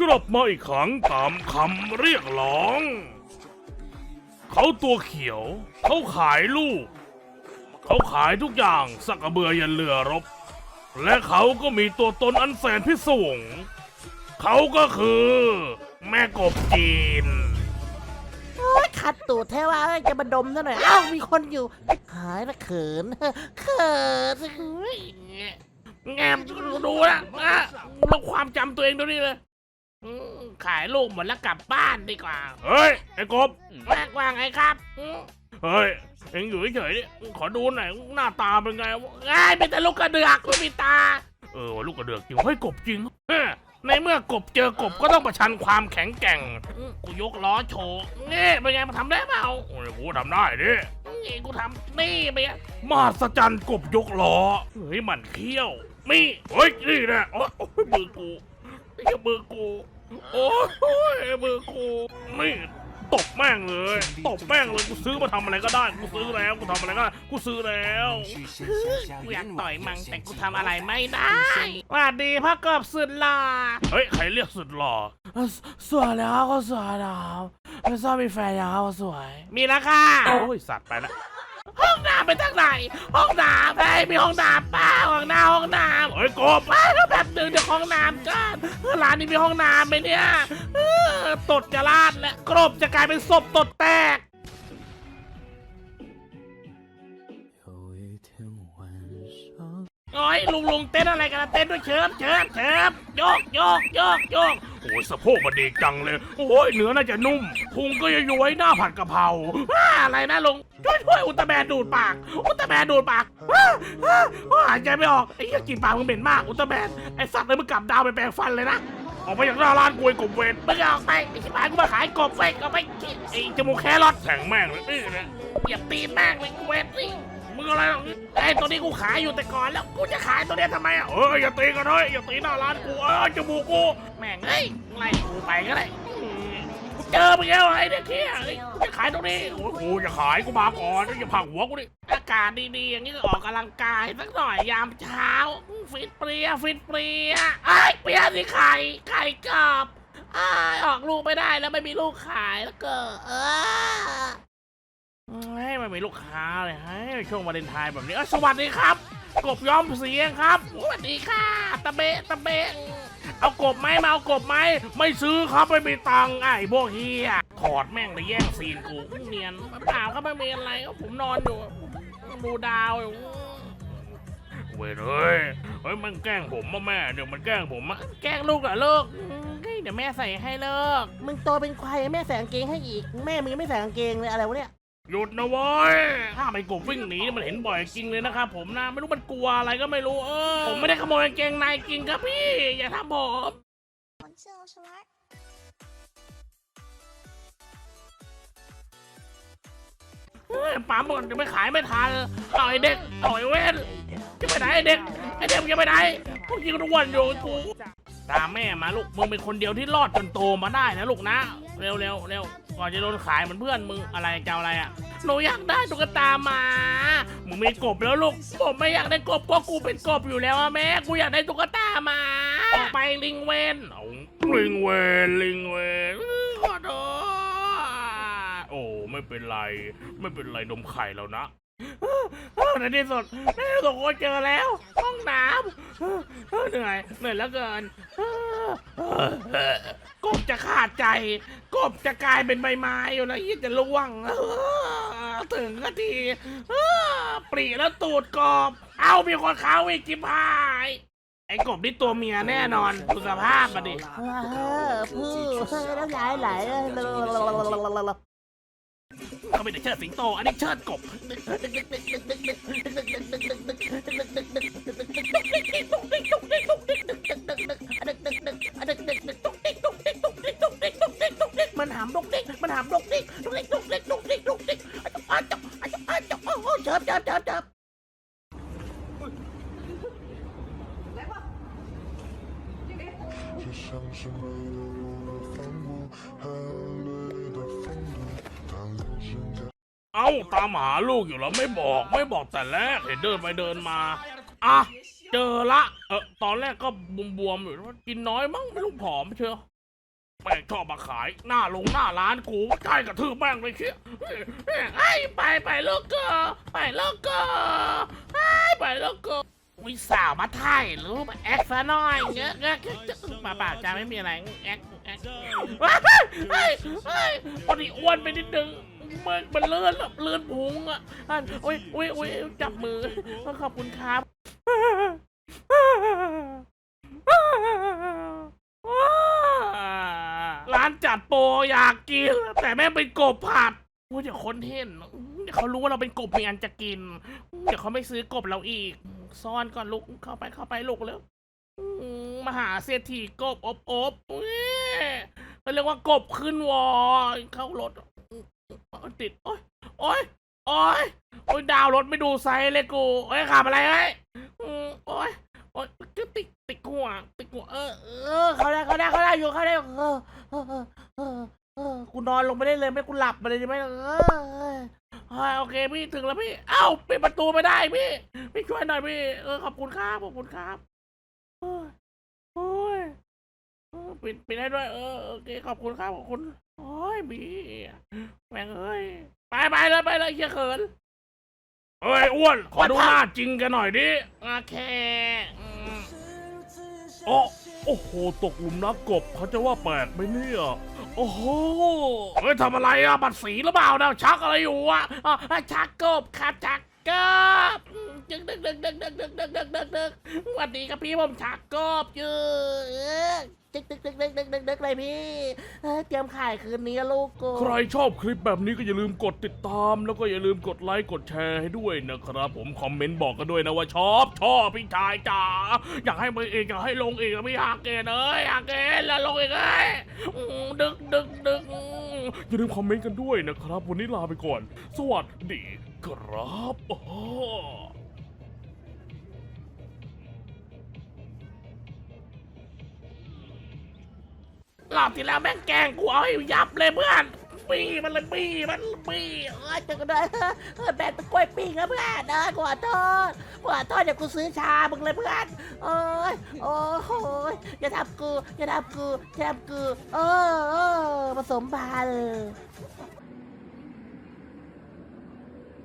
กลับมาอีกครั้งตามคำเรียกร้อง เขาตัวเขียว เขาขายลูก เขาขายทุกอย่างสักกระเบือยันเรือรบ และเขาก็มีตัวตนอันแสนพิศวง เขาก็คือ แม่กบจีนโอ้ยขัดตูดแท้ว่าเอ้ยจะมาดมซะหน่อย อ้าว มีคนอยู่ หายละเขิน เขินเฮ้ยแงมดูนะอะลบความจำตัวเองดูนี่เลย อืมขายลูกหมดแล้วกลับบ้านดีกว่าเฮ้ยไอ้กบแม่กว่าไงครับอืมเฮ้ยเอ็งอยู่เฉยๆดิขอดูหน่อยหน้าตาเป็นไงวะง่ายเป็นแต่ลูกกระเดือกไม่มีตา เออว่าลูกกระเดือกจริงเฮ้ยกบจริงเฮ้ยในเมื่อกบเจอกบก็ต้องประชันความแข็งแกร่งอืมกูยกล้อโชว์นี่เป็นไงมันทำได้เปล่าโอ้ยกูทำได้ดินี่กูทำนี่เป็นไงมหัศจรรย์กบยกล้อเฮ้ยมันเขี้ยว นี่เฮ้ยนี่นะโอ้ยโอ้ยมือกูนี่ก็มือกู โอ้ยมือกูนี่ตบแม่งเลยตบแม่งเลยกูซื้อมาทำอะไรก็ได้กูซื้อแล้วกูทำอะไรก็ได้กูซื้อแล้วกูอยากต่อยมังแต่กูทำอะไรไม่ได้สวัสดีพ่อกบสุดหล่อเฮ้ยใครเรียกสุดหล่อสวยแล้วก็สวยแล้วไม่ชอบมีแฟนยังก็สวย มีแล้วค่ะโอ้ยสัตว์ไปละห้อง น้ำไปทางไหน ห้องน้ำไอ้มีห้องน้ำป้าห้องน้ำห้องน้ำโอ้ยโกบป้าแล้แบบหนึ่งเดี๋ยวห้องน้ำกันร้านนี้มีห้องน้ำไหมเนี่ยตดจะลาดและกรบจะกลายเป็นศพตดแตกโอ้ยลุงลุงเต้นอะไรกันนะเต้นด้วยเชิบเชิบเชิบโยกโยกโยกโยกโอ้ยสะโพกมันดีจังเลย โอ้ยเนื้อน่าจะนุ่มพุงก็ย้อยหน้าผัดกะเพราอะไรนะลุง ช่วยช่วยอุลตร้าแมนดูดปาก อุลตร้าแมนดูดปากว้าว้าว้าหายใจไม่ออกไอ้เหี้ยกลินปากมึงเหม็นมากอุลตร้าแมนไอ้สัตว์เลยมึงกลับดาวไปแปรงฟันเลยนะออกไปจากหน้าร้านกวยกบเวรมึงออกไปไอ้ชิบหายกูมาขายกบเว้ยก็ไม่กินไอ้จมูกแครอทแทงแม่งเลยนี่นะเหยียบตีนแม่งเลยกูเว้ยนี่มึงอะไรหรอกไอ้ตัวนี้กูขายอยู่แต่ก่อนแล้วกูจะขายตัวเนี้ยทำไมอะเอออย่าตีกันเฮ้ยอย่าตีหน้าร้านกูเออจมูกกูแม่งเอ้ยไล่กูไปก็ได้ เจอมึงแล้วไอ้เด็กเที่ยเอ้ยจะขายตรงนี้โอ้ยกูจะขายกูมาก่อนอย่าผลักหัวกูดิอากาศดีๆอย่างนี้ก็ออกกำลังกายสักหน่อยยามเช้า ฟิตเปรี้ยฟิตเปรี้ยไอ้ยเปรี้ยสิไข่ไข่กรอบไอ้ายออกลูกไม่ได้แล้วไม่มีลูกขายแล้วก็เออให้มันมีลูกค้าเลยให้ช่วงวาเลนไทน์แบบนี้เอ้ยสวัสดีครับ กบย้อมสีเองครับสวัสดีค่ะตะเบะตะเบะ เอากบไหมมาเอากบไหมไม่ซื้อครับไม่มีตังค์ไอ้พวกเฮียถอดแม่งเลยแย่งซีนกูเนียนเปล่าก็ไม่มีอะไรก็ผมนอนอยู่ดูดาวอยู่เว้ยเฮ้ยเฮ้ยมันแกล้งผมมาแม่เดี๋ยวมันแกล้งผมอะแกล้งลูกเหรอลูกเฮ้ยเดี๋ยวแม่ใส่ให้เลิกมึงโตเป็นควายแม่ใส่กางเกงให้อีก แม่มึงยังไม่ใส่กางเกงเลยอะไรวะเนี่ย หยุดนะว้ยถ้าไปกบวิ่งหนีมันเห็นบ่อยจริงเลยนะครับผมนะ ไม่รู้มันกลัวอะไรก็ไม่รู้เออผมไม่ได้ขโมยกเกงในจริงครับพี่ อย่าทำผมเฮ้ป๋าหมดจะไม่ขายไม่ทันต่อเด็กต่อยเว้นจะไปไหนไอเด็กไอเด็กจะไปไหนพวกยิงรวนอยู่กูตามแม่มาลูกมึงเป็นคนเดียวที่รอดจนโตมาได้นะลูกนะ เร็วเร็วเร็ว ก่อนจะโดนขายเหมือนเพื่อนมึงอะไรจะเอาอะไรอะหนูอยากได้ตุ๊กตาหมามึงมีกบแล้วลูกผมไม่อยากได้กบก็กูเป็นกบอยู่แล้วอะแม่กูอยากได้ตุ๊กตาหมาออกไปลิงเวนเอาลิงเวนลิงเวนขอโทษโอ้ไม่เป็นไร ไม่เป็นไรนมไข่แล้วนะในที่สุดในที่สุดก็เจอแล้ว ห้องน้ำเหนื่อยเหนื่อยแล้วเกิน กบจะขาดใจ กบจะกลายเป็นใบไม้อยู่แล้วยี่จะล่วงถึงก็ทีปรีแล้วตูดกบ เอามีคนเข้าอีกจิบหายไอ้กบนี่ตัวเมียแน่นอนดูสภาพมาดิเออพูดน้ำลายไหลเลย เขาไม่ได้เชิดสิงโต อันนี้เชิดกบ มันหามดกดิกมันหามดกดิกดกดิกดกดิกดกดิกดกดิกอาจับอาจับอาจับโอ้โหเจิบเจิบเจิบเจิบ 就像是没有入了坟墓，还累的风度，当人生的。 เอ้าตามหาลูกอยู่แล้วไม่บอกไม่บอกแต่แรกเห็นเดินไปเดินมาอะเจอละเออตอนแรกก็บวมๆอยู่กินน้อยมั้งไม่รู้ผอมเชียวแม่งชอบมาขายหน้าลงหน้าร้านกูใกล้กระทืบแม่งเลยเชี่ยไอ้ไปไปลิกเกอไปลิกเกอไอ้ไปลิกเกอวิสาวมาถ่ายรูปแอคซะหน่อยเงี้ยเงี้ยมาเปล่าจ้าไม่มีอะไรแอคแอคเฮ้ยเฮ้ยเฮ้ยพอดีอ้วนไปนิดนึง มันมันเลื่อนเลื่อนพุงอะอะโอ้ยโอ้ยโอ้ยจับมือขอบคุณครับร้านจัดโปรอยากกิน แต่แม่เป็นกบผัดโอ้ยเดี๋ยวคนเห็นเดี๋ยวเขารู้ว่าเราเป็นกบมีอันจะกิน เดี๋ยวเขาไม่ซื้อกบเราอีก ซ่อนก่อนลูกเข้าไปเข้าไปลูกแล้วมหาเศรษฐีกบอบอบเขาเรียกว่ากบขึ้นวอเข้ารถ ติด โอ้ยโอ้ยโอ้ยโอ้ยดาวรถไม่ดูไซส์เลยกูโอ้ยขับอะไรเอ้ยโอ้ยโอ้ยก็ติดติดหัวติดหัวเออเออเขาได้เขาได้เขาได้อยู่เขาได้เออเออเออเออกูนอนลงไปได้เลยไม่กูหลับไปเลยดีไหมเออเอออ่าโอเคพี่ถึงแล้วพี่เอ้าปิดประตูไม่ได้พี่พี่ช่วยหน่อยพี่เออขอบคุณครับขอบคุณครับโอ้ยโอ้ย ปิดปิดให้ด้วย เออโอเคขอบคุณครับขอบคุณโอ้ยบีแม่งเอ้ยไปไปเลยไปเลยเฮียเขินเฮ้ยอ้วนขอดูหน้าจริงกันหน่อยดิโอเคอืมโอ้โอ้โหตกหลุมรักกบเขาจะว่าแปลกไหมเนี่ยโอ้โหเฮ้ยทำอะไรอะบัตรสีหรือเปล่านะชักอะไรอยู่อะอ๋อชักกบครับชักกบ ดึกดึกดึกดึกดึกดึกดึกดึกดึกดึกสวัสดีครับพี่ผมชักกบอยู่ดึกดึกดึกดึกดึกดึกดึกเลยพี่เออเตรียมขายคืนนี้ลูกกูใครชอบคลิปแบบนี้ก็อย่าลืมกดติดตาม แล้วก็อย่าลืมกดไลค์กดแชร์ให้ด้วยนะครับ ผมคอมเมนต์บอกกันด้วยนะว่าชอบชอบพี่ชายจ๋าอยากให้มาอีกอยากให้ลงเอีกนะพี่ฮาเกนเอ้ยฮาเกนแล้วลงเอีกเอ้ยอืมดึกดึกดึกอืมอย่าลืมคอมเมนต์กันด้วยนะครับ วันนี้ลาไปก่อน สวัสดีครับ รอบที่แล้วแม่งแกล้งกูเอาให้ยับเลยเพื่อนปีมันเลยปีมันปีเออจอกังเลยเออแบนเป็นกล้วยปิ้งนะเพื่อนนะขอโทษขอโทษเดี๋ยวกูซื้อชามึงเลยเพื่อนโอ้ยโอ้โหอย่าทำกูอย่าทำกูอย่าทำกูเออเออผสมพันธุ์